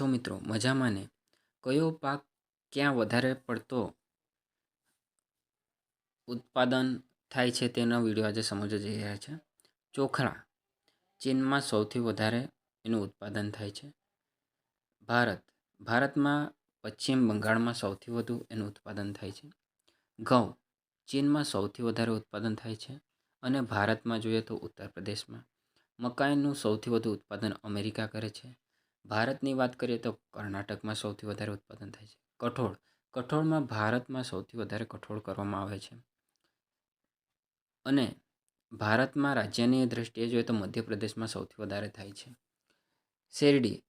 છો મિત્રો, મજામાં ને? કયો પાક ક્યાં વધારે પડતો ઉત્પાદન થાય છે તેનો વીડિયો આજે સમજવા જઈ રહ્યા છે. ચોખા ચીનમાં સૌથી વધારે એનું ઉત્પાદન થાય છે. ભારત, ભારતમાં પશ્ચિમ બંગાળમાં સૌથી વધુ એનું ઉત્પાદન થાય છે. ઘઉં, ચીનમાં સૌથી વધારે ઉત્પાદન થાય છે અને ભારતમાં જોઈએ તો ઉત્તર પ્રદેશમાં. મકાઈનું સૌથી વધુ ઉત્પાદન અમેરિકા કરે છે. ભારતની વાત કરીએ તો કર્ણાટકમાં સૌથી વધારે ઉત્પાદન થાય છે. કઠોળ. કઠોળમાં ભારતમાં સૌથી વધારે કઠોળ કરવામાં આવે છે. અને ભારતમાં રાજ્યની દ્રષ્ટિએ જોઈએ તો મધ્યપ્રદેશમાં સૌથી વધારે થાય છે. શેરડી.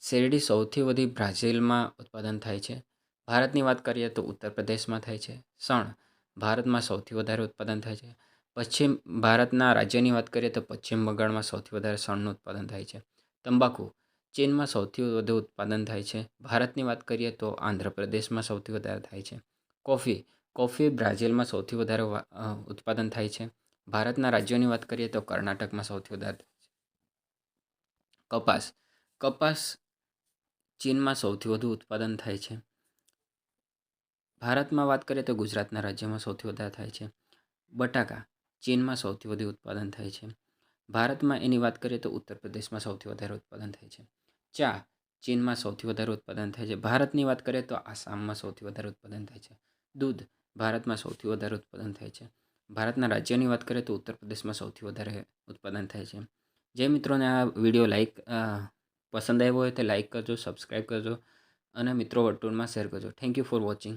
શેરડી સૌથી વધુ બ્રાઝિલમાં ઉત્પાદન થાય છે. ભારતની વાત કરીએ તો ઉત્તર પ્રદેશમાં થાય છે. સણ ભારતમાં સૌથી વધારે ઉત્પાદન થાય છે. પશ્ચિમ ભારતના રાજ્યની વાત કરીએ તો પશ્ચિમ બંગાળમાં સૌથી વધારે સણનું ઉત્પાદન થાય છે. તંબાકુ. ચીનમાં સૌથી વધુ ઉત્પાદન થાય છે. ભારતની વાત કરીએ તો આંધ્રપ્રદેશમાં સૌથી વધારે થાય છે. કોફી કોફી બ્રાઝિલમાં સૌથી વધારે ઉત્પાદન થાય છે. ભારતના રાજ્યોની વાત કરીએ તો કર્ણાટકમાં સૌથી વધારે થાય છે. કપાસ કપાસ ચીનમાં સૌથી વધુ ઉત્પાદન થાય છે. ભારતમાં વાત કરીએ તો ગુજરાતના રાજ્યમાં સૌથી વધારે થાય છે. બટાકા ચીનમાં સૌથી વધુ ઉત્પાદન થાય છે. ભારતમાં એની વાત કરીએ તો ઉત્તર પ્રદેશમાં સૌથી વધારે ઉત્પાદન થાય છે. ચા ચીનમાં સૌથી વધારે ઉત્પાદન થાય છે. ભારતની વાત કરીએ તો આસામમાં સૌથી વધારે ઉત્પાદન થાય છે. દૂધ ભારતમાં સૌથી વધારે ઉત્પાદન થાય છે. ભારતના રાજ્યની વાત કરીએ તો ઉત્તર પ્રદેશમાં સૌથી વધારે ઉત્પાદન થાય છે. જે મિત્રોને આ વીડિયો લાઈક પસંદ આવ્યો હોય તો લાઈક કરજો, સબસ્ક્રાઈબ કરજો અને મિત્રો વર્તુળમાં શેર કરજો. Thank you for watching